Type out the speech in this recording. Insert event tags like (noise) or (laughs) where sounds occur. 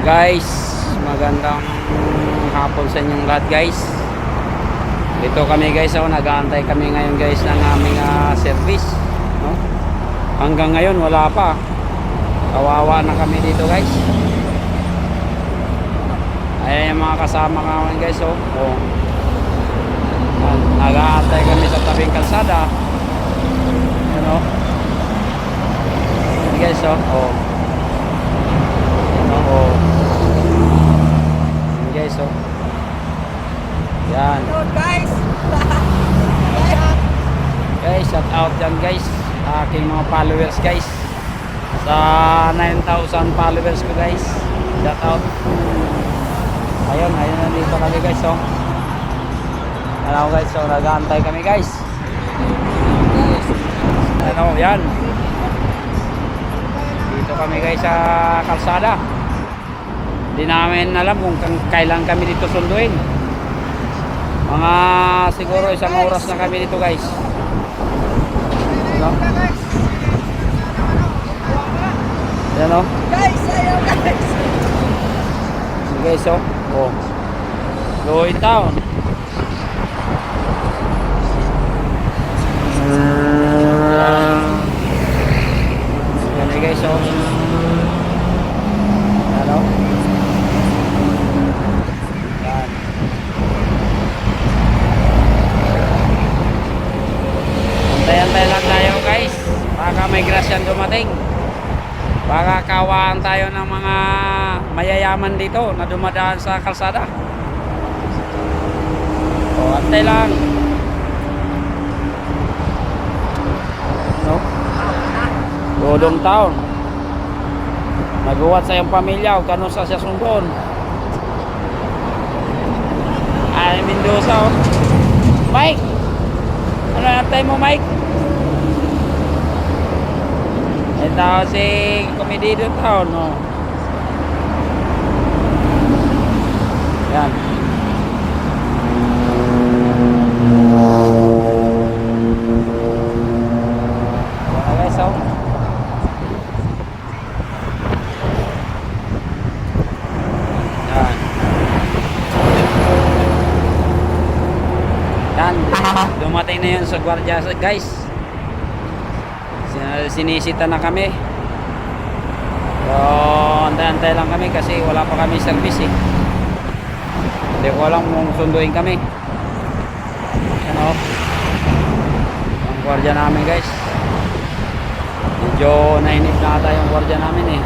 Guys, magandang hapon sa inyong lahat guys. Dito kami guys, oh, nag-aantay kami ngayon guys ng aming ah, service. No? Hanggang ngayon wala pa. Kawawa na kami dito guys. Ayan yung mga kasama kami guys. Oh. Oh. Nag-aantay kami sa tabing kalsada. Ano? Ayan guys, oh. oh. Oo. Ayan guys, oh. Yan. Yun, (laughs) guys. Shout out yan guys. Aking mga followers guys. Sa 9,000 followers ko guys. Shout out. Ayun, ayun nandito kami guys, oh. Ano guys, so nag-aantay kami guys. Ano, yan. Dito kami guys sa kalsada. Hindi namin alam kung kailan kami dito sunduin. Mga siguro isang oras na kami dito guys. Ano? Yan o. Guys, ayaw guys. Guys o. Oh. Loy town. Yan eh, guys o. Yan o. Yan. Antay-antay lang tayo guys. Baka may grasyan dumating. Baka kawaan tayo ng mga mayayaman dito na dumadaan sa kalsada. O, antay lang. No? Dodong town. Naguwat sa iyong pamilya o kano sa siya sundon. Ay, Mendoza oh. Mike! Ano natay mo Mike? Ito si Comedido Town, no? Yan. Guys, oh. Yan. Yan. Dumating na yun sa gwardiya, guys. Sin- Sinisita na kami. So, antay-antay lang kami kasi wala pa kami service eh. Hindi ko alam kung sunduin kami. Ano? Ang gwardiya namin guys. Medyo nainip na ata yung gwardiya namin eh.